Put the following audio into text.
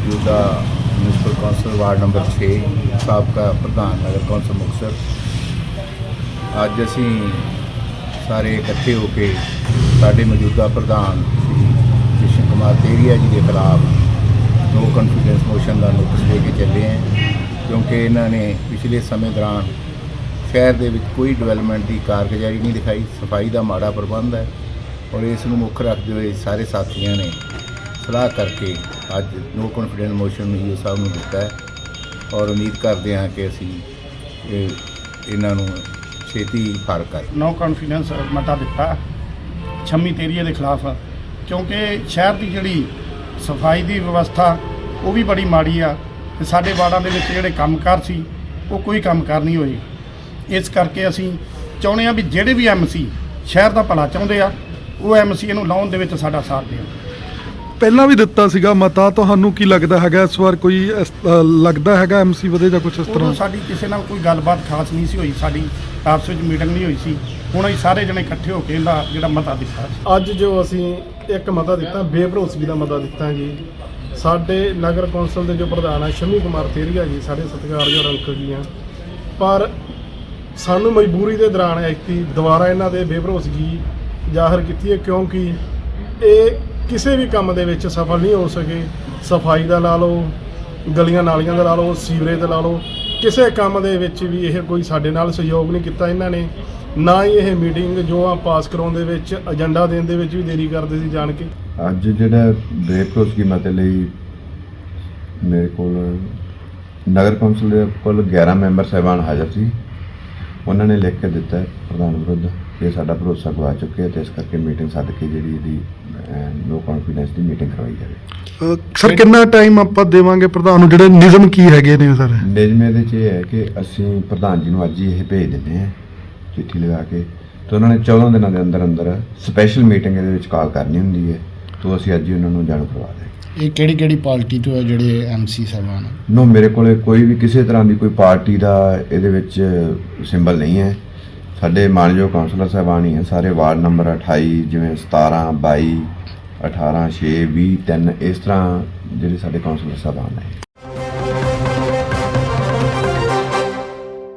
ਮੌਜੂਦਾ municipal council ward number 6 ਸਾਬਕਾ ਪ੍ਰਧਾਨ ਨਗਰ ਕੌਂਸਲ ਮੁਕਤਸਰ ਅੱਜ ਅਸੀਂ ਸਾਰੇ ਇਕੱਠੇ ਹੋ ਕੇ ਸਾਡੇ ਮੌਜੂਦਾ ਪ੍ਰਧਾਨ ਸ਼੍ਰੀ ਕ੍ਰਿਸ਼ਨ ਕੁਮਾਰ ਤੇਰੀਆ ਜੀ ਦੇ ਖਿਲਾਫ ਨੋ ਕਨਫੀਡੈਂਸ ਮੋਸ਼ਨ ਦਾ ਨੋਟਿਸ ਦੇ ਕੇ ਚੱਲੇ ਹਾਂ, ਕਿਉਂਕਿ ਇਹਨਾਂ ਨੇ ਪਿਛਲੇ ਸਮੇਂ ਦੌਰਾਨ ਸ਼ਹਿਰ ਦੇ ਵਿੱਚ ਕੋਈ ਡਿਵੈਲਪਮੈਂਟ ਦੀ ਕਾਰਗੁਜ਼ਾਰੀ ਨਹੀਂ ਦਿਖਾਈ, ਸਫ਼ਾਈ ਦਾ ਮਾੜਾ ਪ੍ਰਬੰਧ ਹੈ ਔਰ ਇਸ ਨੂੰ ਮੁੱਖ ਰੱਖਦੇ ਹੋਏ ਸਾਰੇ ਸਾਥੀਆਂ ਨੇ ਸਲਾਹ ਕਰਕੇ ਅੱਜ ਨੋ ਕੌਨਫੀਡੈਂਸ ਮੋਸ਼ਨ ਯੂ ਸਾਹਿਬ ਨੂੰ ਦਿੱਤਾ ਹੈ। ਔਰ ਉਮੀਦ ਕਰਦੇ ਹਾਂ ਕਿ ਅਸੀਂ ਇਹ ਇਹਨਾਂ ਨੂੰ ਛੇਤੀ ਫਾਰ ਕਰ। ਨੋ ਕੌਨਫੀਡੈਂਸ ਮਤਾ ਦਿੱਤਾ ਛੰਮੀ ਤੇਰੀਏ ਦੇ ਖਿਲਾਫ, ਕਿਉਂਕਿ ਸ਼ਹਿਰ ਦੀ ਜਿਹੜੀ ਸਫ਼ਾਈ ਦੀ ਵਿਵਸਥਾ, ਉਹ ਵੀ ਬੜੀ ਮਾੜੀ ਆ ਤੇ ਸਾਡੇ ਵਾਰਡਾਂ ਦੇ ਵਿੱਚ ਜਿਹੜੇ ਕੰਮਕਾਰ ਸੀ, ਉਹ ਕੋਈ ਕੰਮਕਾਰ ਨਹੀਂ ਹੋਏ। ਇਸ ਕਰਕੇ ਅਸੀਂ ਚਾਹੁੰਦੇ ਆ ਵੀ ਜਿਹੜੇ ਵੀ ਐਮਸੀ ਸ਼ਹਿਰ ਦਾ ਭਲਾ ਚਾਹੁੰਦੇ ਆ, ਉਹ ਐਮਸੀ ਨੂੰ ਲਾਉਣ ਦੇ ਵਿੱਚ ਸਾਡਾ ਸਾਥ ਦੇਣ। ਪਹਿਲਾਂ ਵੀ ਦਿੱਤਾ ਸੀਗਾ ਮਤਾ ਤੁਹਾਨੂੰ ਕੀ ਲੱਗਦਾ ਹੈਗਾ ਇਸ ਵਾਰ ਕੋਈ ਇਸ- ਅ, ਲੱਗਦਾ ਹੈਗਾ ਐਮਸੀ ਵਧੇ ਜਾਂ ਕੁਝ ਇਸ ਉਦੋਂ ਤਰ੍ਹਾਂ? ਸਾਡੀ ਕਿਸੇ ਨਾਲ ਕੋਈ ਗੱਲਬਾਤ ਖਾਸ ਨਹੀਂ ਸੀ ਹੋਈ ਸਾਡੀ ਆਪਸ ਵਿੱਚ ਮੀਟਿੰਗ ਨਹੀਂ ਹੋਈ ਸੀ। ਹੁਣ ਅਸੀਂ ਸਾਰੇ ਜਣੇ ਇਕੱਠੇ ਹੋ ਕੇ ਇਹਦਾ ਜਿਹੜਾ ਮਤਾ ਦਿੱਤਾ ਅੱਜ ਜੋ ਅਸੀਂ ਇੱਕ ਮਤਾ ਦਿੱਤਾ ਬੇਭਰੋਸਗੀ ਦਾ ਮਤਾ ਦਿੱਤਾ ਜੀ। ਸਾਡੇ ਨਗਰ ਕੌਂਸਲ ਦੇ ਜੋ ਪ੍ਰਧਾਨ ਆ ਸ਼ਮੀ ਕੁਮਾਰ ਤੇਰੀਆ ਜੀ ਸਾਡੇ ਸਤਿਕਾਰਯੋਗ ਅੰਕਲ ਜੀ ਆ। ਪਰ ਸਾਨੂੰ ਮਜਬੂਰੀ ਦੇ ਦੌਰਾਨ ਐਕਟੀ ਦੁਬਾਰਾ ਇਹਨਾਂ ਦੇ ਬੇਭਰੋਸਗੀ ਜ਼ਾਹਰ ਕੀਤੀ ਹੈ ਕਿਉਂਕਿ ਇਹ ਕਿਸੇ ਵੀ ਕੰਮ ਦੇ ਵਿੱਚ ਸਫਲ ਨਹੀਂ ਹੋ ਸਕੇ, ਸਫ਼ਾਈ ਦਾ ਲਾ ਲਓ, ਗਲੀਆਂ ਨਾਲੀਆਂ ਦਾ ਲਾ ਲਓ, ਸੀਵਰੇਜ ਦਾ ਲਾ ਲਓ, ਕਿਸੇ ਕੰਮ ਦੇ ਵਿੱਚ ਵੀ ਇਹ ਕੋਈ ਸਾਡੇ ਨਾਲ ਸਹਿਯੋਗ ਨਹੀਂ ਕੀਤਾ ਇਹਨਾਂ ਨੇ। ਨਾ ਹੀ ਇਹ ਮੀਟਿੰਗ ਜੋ ਆ ਪਾਸ ਕਰਾਉਣ ਦੇ ਵਿੱਚ, ਏਜੰਡਾ ਦੇਣ ਦੇ ਵਿੱਚ ਵੀ ਦੇਰੀ ਕਰਦੇ ਸੀ ਜਾਣ ਕੇ। ਅੱਜ ਜਿਹੜਾ ਬ੍ਰੇਕ੍ਰੋ ਸਕੀਮਾਂ ਦੇ ਲਈ ਮੇਰੇ ਕੋਲ ਨਗਰ ਕੌਂਸਲ ਦੇ ਕੋਲ 11 ਮੈਂਬਰ ਸਹਿਬਾਨ ਹਾਜ਼ਰ ਸੀ। ਉਹਨਾਂ ਨੇ ਲਿਖ ਕੇ ਦਿੱਤਾ ਪ੍ਰਧਾਨ ਵਿਰੁੱਧ ਕਿ ਸਾਡਾ ਭਰੋਸਾ ਗਵਾ ਚੁੱਕੇ ਹੈ ਤੇ ਇਸ ਕਰਕੇ ਮੀਟਿੰਗ ਸੱਦ ਕੇ ਜਿਹੜੀ ਇਹਦੀ ਨੋ ਕੌਨਫੀਡੈਂਸ ਦੀ ਮੀਟਿੰਗ ਕਰਵਾਈ ਜਾਵੇ। ਸਰ ਕਿੰਨਾ ਟਾਈਮ ਆਪਾਂ ਦੇਵਾਂਗੇ ਪ੍ਰਧਾਨ ਨੂੰ? ਜਿਹੜੇ ਨਿਯਮ ਕੀ ਹੈਗੇ ਨੇ ਸਰ? ਨਿਯਮ ਇਹਦੇ 'ਚ ਇਹ ਹੈ ਕਿ ਅਸੀਂ ਪ੍ਰਧਾਨ ਜੀ ਨੂੰ ਅੱਜ ਹੀ ਇਹ ਭੇਜ ਦਿੰਦੇ ਹਾਂ ਚਿੱਠੀ ਲਗਾ ਕੇ। ਤੇ ਉਹਨਾਂ ਨੇ 14 ਦਿਨਾਂ ਦੇ ਅੰਦਰ ਅੰਦਰ ਸਪੈਸ਼ਲ ਮੀਟਿੰਗ ਇਹਦੇ ਵਿੱਚ ਕਾਲ ਕਰਨੀ ਹੁੰਦੀ ਹੈ ਤੋਂ ਅਸੀਂ ਅੱਜ ਹੀ ਉਹਨਾਂ ਨੂੰ ਜਾਣੂ ਕਰਵਾ ਦੇ ਇਹ ਕਿਹੜੀ ਕਿਹੜੀ ਪਾਰਟੀ ਤੋਂ ਹੈ ਜਿਹੜੇ ਐਮਸੀ ਸਾਹਿਬਾਨ? ਨੋ ਮੇਰੇ ਕੋਲੇ ਕੋਈ ਵੀ ਕਿਸੇ ਤਰ੍ਹਾਂ ਦੀ ਕੋਈ ਪਾਰਟੀ ਦਾ ਇਹਦੇ ਵਿੱਚ ਸਿੰਬਲ ਨਹੀਂ ਹੈ। ਸਾਡੇ ਮਾਨਯੋਗ ਕਾਉਂਸਲਰ ਸਾਹਿਬਾਨ ਹੀ ਹੈ ਸਾਰੇ ਵਾਰਡ ਨੰਬਰ 28 ਜਿਵੇਂ 17 22 18 6 20 3 ਇਸ ਤਰ੍ਹਾਂ ਜਿਹੜੇ ਸਾਡੇ ਕਾਉਂਸਲਰ ਸਾਹਿਬਾਨ ਨੇ।